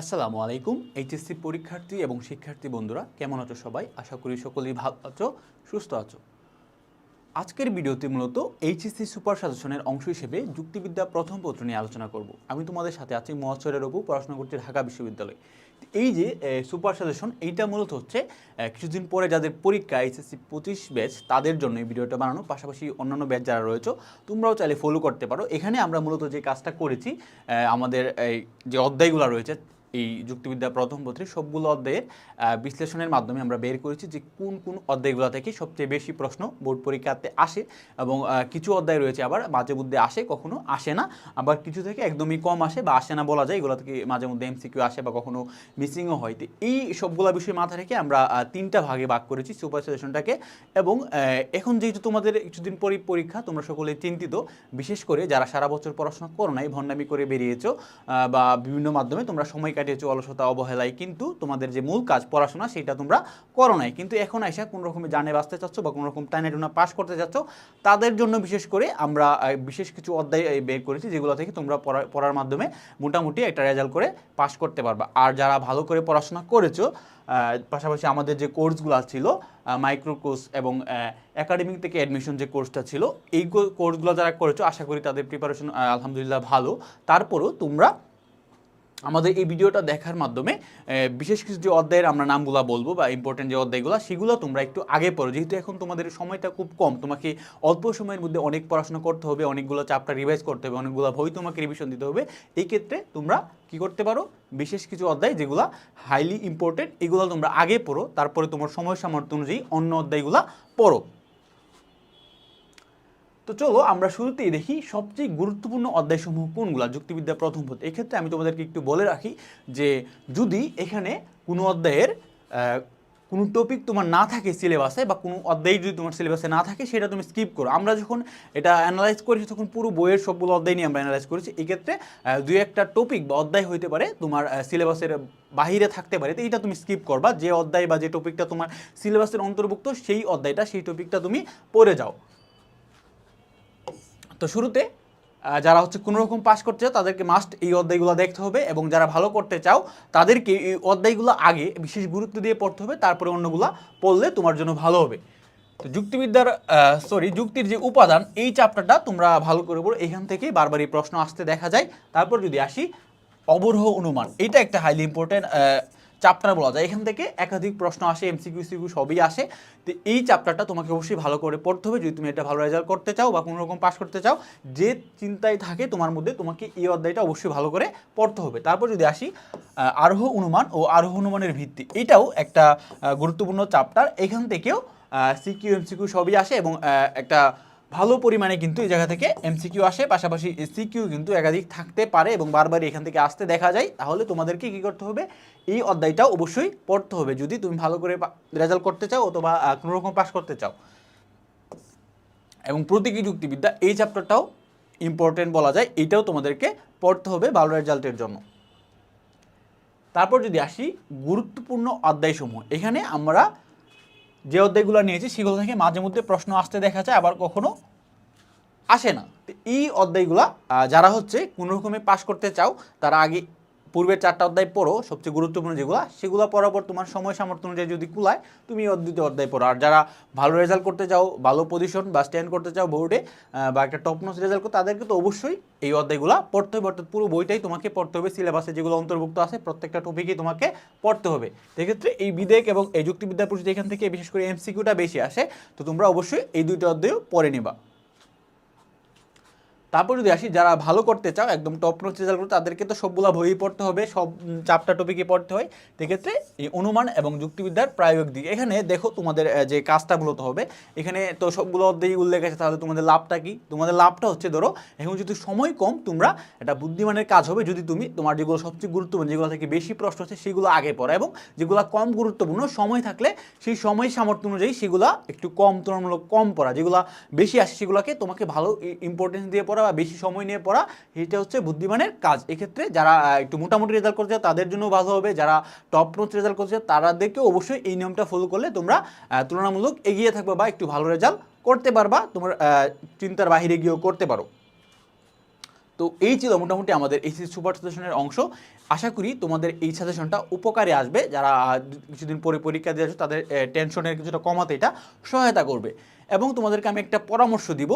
আসসালামু আলাইকুম, এইচএসসি পরীক্ষার্থী এবং শিক্ষার্থী বন্ধুরা, কেমন আছো সবাই? আশা করি সকলেই ভালো আছো, সুস্থ আছো। আজকের ভিডিওতে মূলত এইচএসসি সুপার সাজেশনের অংশ হিসেবে যুক্তিবিদ্যা প্রথম পত্র নিয়ে আলোচনা করব। আমি তোমাদের সাথে আছি মহাচরের অপু, পড়াশোনা করছি ঢাকা বিশ্ববিদ্যালয়। এই যে সুপার সাজেশন, এইটা মূলত হচ্ছে কিছুদিন পরে যাদের পরীক্ষা এইচএসসি পঁচিশ ব্যাচ, তাদের জন্য এই ভিডিওটা বানানো, পাশাপাশি অন্যান্য ব্যাচ যারা রয়েছে, তোমরাও চাইলে ফলো করতে পারো। এখানে আমরা মূলত যে কাজটা করেছি আমাদের এই যে অধ্যায়গুলো রয়েছে এই যুক্তিবিদ্যা প্রথম পত্রে সবগুলো অধ্যায়ের বিশ্লেষণের মাধ্যমে আমরা বের করেছি যে কোন কোন অধ্যায়গুলো থেকে সবচেয়ে বেশি প্রশ্ন বোর্ড পরীক্ষাতে আসে এবং কিছু অধ্যায় রয়েছে আবার মাঝে মধ্যে আসে, কখনো আসে না। আবার কিছু থেকে একদমই কম আসে বা আসে না বলা যায়, এগুলো থেকে মাঝে মধ্যে এমসিকিউ আসে বা কখনো মিসিংও হয়। তো এই সবগুলো বিষয় মাথা রেখে আমরা তিনটা ভাগে ভাগ করেছি সুপার সাজেশনটাকে এবং এখন যেহেতু তোমাদের কিছুদিন পরই পরীক্ষা, তোমরা সকলে চিন্তিত, বিশেষ করে যারা সারা বছর পড়াশোনা করো নাই, ভণ্ডামি করে বেরিয়েছো বা বিভিন্ন মাধ্যমে তোমরা সময় কাটিয়েছো, অলসতা অবহেলায় কিন্তু তোমাদের যে মূল কাজ পড়াশোনা সেটা তোমরা করো নাই। কিন্তু এখন আইসা কোনো রকমের জানে বাঁচতে চাচ্ছ বা কোনো রকম টাইনে টুনা পাস করতে চাচ্ছ, তাদের জন্য বিশেষ করে আমরা বিশেষ কিছু অধ্যায় বের করেছি যেগুলো থেকে তোমরা পড়া- পড়ার মাধ্যমে মোটামুটি একটা রেজাল্ট করে পাস করতে পারবা। আর যারা ভালো করে পড়াশোনা করেছ পাশাপাশি আমাদের যে কোর্সগুলো ছিল মাইক্রো কোর্স এবং একাডেমিক থেকে অ্যাডমিশন যে কোর্সটা ছিল এই কোর্সগুলো যারা করেছ, আশা করি তাদের প্রিপারেশন আলহামদুলিল্লাহ ভালো। তারপরও তোমরা আমাদের এই ভিডিওটা দেখার মাধ্যমে বিশেষ কিছু যে অধ্যায়ের আমরা নামগুলো বলব বা ইম্পর্টেন্ট যে অধ্যায়গুলো, সেগুলো তোমরা একটু আগে পড়ো। যেহেতু এখন তোমাদের সময়টা খুব কম, তোমাকে অল্প সময়ের মধ্যে অনেক পড়াশোনা করতে হবে, অনেকগুলো চাপটা রিভাইজ করতে হবে, অনেকগুলো বই তোমাকে রিভিশন দিতে হবে, এই ক্ষেত্রে তোমরা কি করতে পারো? বিশেষ কিছু অধ্যায় যেগুলো হাইলি ইম্পর্টেন্ট এগুলো তোমরা আগে পড়ো, তারপরে তোমার সময় সামর্থ্য অনুযায়ী অন্য অধ্যায়গুলো পড়ো। তো চলো আমরা শুরুতেই দেখি সবচেয়ে গুরুত্বপূর্ণ অধ্যায়সমূহ কোনগুলা? যুক্তিবিদ্যা প্রথম পথ। এক্ষেত্রে আমি তোমাদেরকে একটু বলে রাখি যে যদি এখানে কোনো অধ্যায়ের কোনো টপিক তোমার না থাকে সিলেবাসে বা কোনো অধ্যায় যদি তোমার সিলেবাসে না থাকে, সেটা তুমি স্কিপ করো। আমরা যখন এটা অ্যানালাইজ করেছি, তখন পুরো বইয়ের সবগুলো অধ্যায় নিয়ে আমরা অ্যানালাইজ করেছি। এক্ষেত্রে দুই একটা টপিক বা অধ্যায় হইতে পারে তোমার সিলেবাসের বাহিরে থাকতে পারে, তো এইটা তুমি স্কিপ করবা। যে অধ্যায় বা যে টপিকটা তোমার সিলেবাসের অন্তর্ভুক্ত, সেই অধ্যায়টা, সেই টপিকটা তুমি পড়ে যাও। তো শুরুতে যারা হচ্ছে কোনো রকম পাস করতে চাও, তাদেরকে মাস্ট এই অধ্যায়গুলো দেখতে হবে এবং যারা ভালো করতে চাও, তাদেরকে এই অধ্যায়গুলো আগে বিশেষ গুরুত্ব দিয়ে পড়তে হবে, তারপরে অন্যগুলা পড়লে তোমার জন্য ভালো হবে। তো যুক্তিবিদ্যার সরি যুক্তির যে উপাদান, এই চ্যাপ্টারটা তোমরা ভালো করে পড়ো, এখান থেকে বারবার এই প্রশ্ন আসতে দেখা যায়। তারপর যদি আসি, অবরোহ অনুমান, এটা একটা হাইলি ইম্পর্টেন্ট চ্যাপ্টার বলা যায়। এখান থেকে একাধিক প্রশ্ন আসে এমসিকিউ সিকিউ সবই আসে। তো এই চ্যাপ্টারটা তোমাকে অবশ্যই ভালো করে পড়তে হবে। যদি তুমি এটা ভালো রেজাল্ট করতে চাও বা কোনো রকম পাস করতে চাও, যে চিন্তায় থাকে তোমার মধ্যে তোমাকে এই অধ্যায়টা অবশ্যই ভালো করে পড়তে হবে। তারপর যদি আসি আরোহ অনুমান ও আরোহ অনুমানের ভিত্তি। এটাও একটা গুরুত্বপূর্ণ চ্যাপ্টার এখান থেকেও সিকিউ এমসিকিউ সবই আসে এবং একটা ভালো পরিমাণে কিন্তু এই জায়গা থেকে এমসিকিউ আসে, পাশাপাশি সিকিউ কিন্তু একাধিক থাকতে পারে এবং বারবার এখান থেকে আসতে দেখা যায়, তাহলে তোমাদেরকে কি করতে হবে? এই অধ্যায়টা অবশ্যই পড়তে হবে। যদি তুমি ভালো করে রেজাল্ট করতে চাও অথবা কোনো রকম পাস করতে চাও। এবং প্রতীকী যুক্তিবিদ্যা, এই চ্যাপ্টারটাও ইম্পর্টেন্ট বলা যায়। এটাও তোমাদেরকে পড়তে হবে ভালো রেজাল্টের জন্য। তারপর যদি আসি, গুরুত্বপূর্ণ অধ্যায়সমূহ। এখানে আমরা যে অধ্যায়গুলো নিয়েছি, সেগুলো থেকে মাঝে মধ্যে প্রশ্ন আসতে দেখা যায়, আবার কখনো আসে না। তো এই অধ্যায়গুলো যারা হচ্ছে কোনো রকমে পাশ করতে চাও, তারা আগে পূর্বের চারটা অধ্যায় পড়ো, সবচেয়ে গুরুত্বপূর্ণ যেগুলো, সেগুলো পড়ার পর তোমার সময় সামর্থ্য অনুযায়ী যদি কুলায়, তুমি এই দ্বিতীয় অধ্যায় পড়ো। আর যারা ভালো রেজাল্ট করতে চাও, ভালো পজিশন বা স্ট্যান্ড করতে চাও বোর্ডে বা একটা টপ নোস রেজাল্ট করতে তাদেরকে তো অবশ্যই এই অধ্যায়গুলো পড়তে হবে। অর্থাৎ পুরো বইটাই তোমাকে পড়তে হবে সিলেবাসে যেগুলো অন্তর্ভুক্ত আছে, প্রত্যেকটা টপিকই তোমাকে পড়তে হবে। সেক্ষেত্রে এই বিদেক এবং এই যুক্তিবিদ্যা পরিচিতি এখান থেকে, বিশেষ করে এমসিকিউটা বেশি আসে, তো তোমরা অবশ্যই এই দুইটা অধ্যায়ও পড়ে নিবা। তারপর যদি আসি, যারা ভালো করতে চাও, একদম টপ নোচ রেজাল্ট করতে, তাদেরকে তো সবগুলা বই পড়তে হবে, সব চাপটা টপিকে পড়তে হয়। সেক্ষেত্রে এই অনুমান এবং যুক্তিবিদ্যার প্রায়োগিক দিক এখানে দেখো তোমাদের যে কাজটা মূলত হবে, এখানে তো সবগুলো অধ্যায় উল্লেখ আছে, তাহলে তোমাদের লাভটা কি? তোমাদের লাভটা হচ্ছে, ধরো, এখন যদি সময় কম, তোমরা এটা বুদ্ধিমানের কাজ হবে, যদি তুমি তোমার যেগুলো সবচেয়ে গুরুত্বপূর্ণ, যেগুলো থেকে বেশি প্রশ্ন আছে, সেগুলো আগে পড়া এবং যেগুলো কম গুরুত্বপূর্ণ, সময় থাকলে সেই সময় সামর্থ্য অনুযায়ী সেগুলো একটু কম, তুলনামূলক কম পড়া। যেগুলো বেশি আসে, সেগুলোকে তোমাকে ভালো ইম্পর্টেন্স দিয়ে পড়া। বা বেশি সময় নিয়ে পড়া, এটা হচ্ছে বুদ্ধিমানের কাজ। এক্ষেত্রে যারা একটু মোটামুটি রেজাল্ট করছে, তাদের জন্য ভালো হবে। যারা টপ নোট রেজাল্ট করছে তাদেরকে অবশ্যই এই নিয়মটা ফলো করলে তোমরা তুলনামূলক এগিয়ে থাকবে বা একটু ভালো রেজাল্ট করতে পারবা, তোমার চিন্তার বাহিরে গিয়েও করতে পারো। তো এই ছিল মোটামুটি আমাদের এসি সুপার সাজেশনের অংশ। আশা করি তোমাদের এই সাজেশনটা উপকারে আসবে। যারা কিছুদিন পরে পরীক্ষা দিয়ে আসবে, তাদের টেনশনের কিছুটা কমাতে এটা সহায়তা করবে। এবং তোমাদেরকে আমি একটা পরামর্শ দিব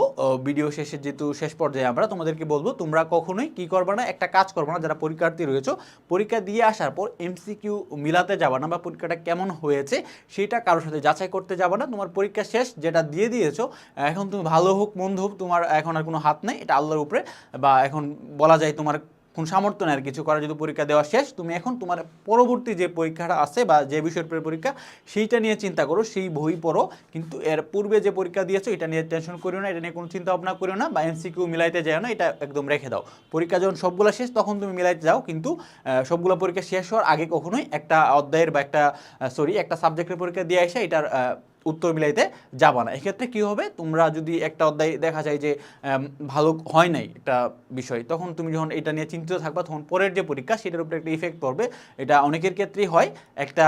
ভিডিও শেষে যেহেতু শেষ পর্যায়ে আমরা, তোমাদেরকে বলব, তোমরা কখনোই কি করবে না, একটা কাজ করবে না, যারা পরীক্ষার্থী রয়েছে, পরীক্ষা দিয়ে আসার পর এমসিকিউ মিলাতে যাবে না বা পরীক্ষাটা কেমন হয়েছে, সেটা কারোর সাথে যাচাই করতে যাবে না। তোমার পরীক্ষা শেষ যেটা দিয়ে দিয়েছ এখন তুমি ভালো হোক, মন্দ হোক, তোমার এখন আর কোনো হাত নেই, এটা আল্লাহর উপরে, বা এখন বলা যায় তোমার কোন সামর্থ্য নেই আর কিছু করার যদি পরীক্ষা দেওয়া শেষ, তুমি এখন তোমার পরবর্তী যে পরীক্ষাটা আছে বা যে বিষয়ের পরীক্ষা, সেইটা নিয়ে চিন্তা করো, সেই বই পড়ো, কিন্তু এর পূর্বে যে পরীক্ষা দিয়েছ, এটা নিয়ে টেনশন করিও না, এটা নিয়ে কোনো চিন্তা ভাবনা করিও না বা এমসিকিউ মিলাইতে যাও না, এটা একদম রেখে দাও। পরীক্ষা যখন সবগুলো শেষ, তখন তুমি মিলাইতে যাও, কিন্তু সবগুলো পরীক্ষা শেষ হওয়ার আগে কখনোই একটা অধ্যায়ের বা একটা সরি একটা সাবজেক্টের পরীক্ষা দিয়ে আসে এটার উত্তর মিলাইতে যাবা না। এক্ষেত্রে কি হবে? তোমরা যদি একটা অধ্যায় দেখা যায় যে ভালো হয় নাই একটা বিষয়, তখন তুমি যখন এটা নিয়ে চিন্তিত থাকবা, তখন পরের যে পরীক্ষা, সেটার উপরে একটা ইফেক্ট পড়বে। এটা অনেকের ক্ষেত্রেই হয়। একটা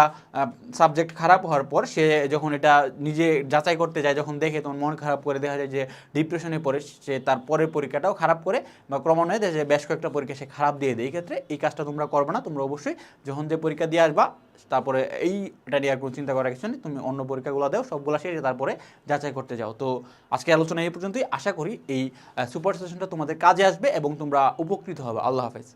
সাবজেক্ট খারাপ হওয়ার পর সে যখন এটা নিজে যাচাই করতে যায়, যখন দেখে তখন মন খারাপ করে দেখা যায় যে ডিপ্রেশনে পড়ে, সে তার পরের পরীক্ষাটাও খারাপ করে বা ক্রমান্বয়ে দেখা যায় বেশ কয়েকটা পরীক্ষা সে খারাপ দিয়ে দেয়। এই ক্ষেত্রে এই কাজটা তোমরা করবে না। তোমরা অবশ্যই যখন যে পরীক্ষা দিয়ে আসবা তারপরে এই নিয়ে কোনো চিন্তা করার কিছু তুমি অন্য পরীক্ষাগুলো দাও, সবগুলো সেই তারপরে যাচাই করতে যাও। তো আজকে আলোচনা এই পর্যন্তই। আশা করি এই সুপার সেশনটা তোমাদের কাজে আসবে এবং তোমরা উপকৃত হবে। আল্লাহ হাফেজ।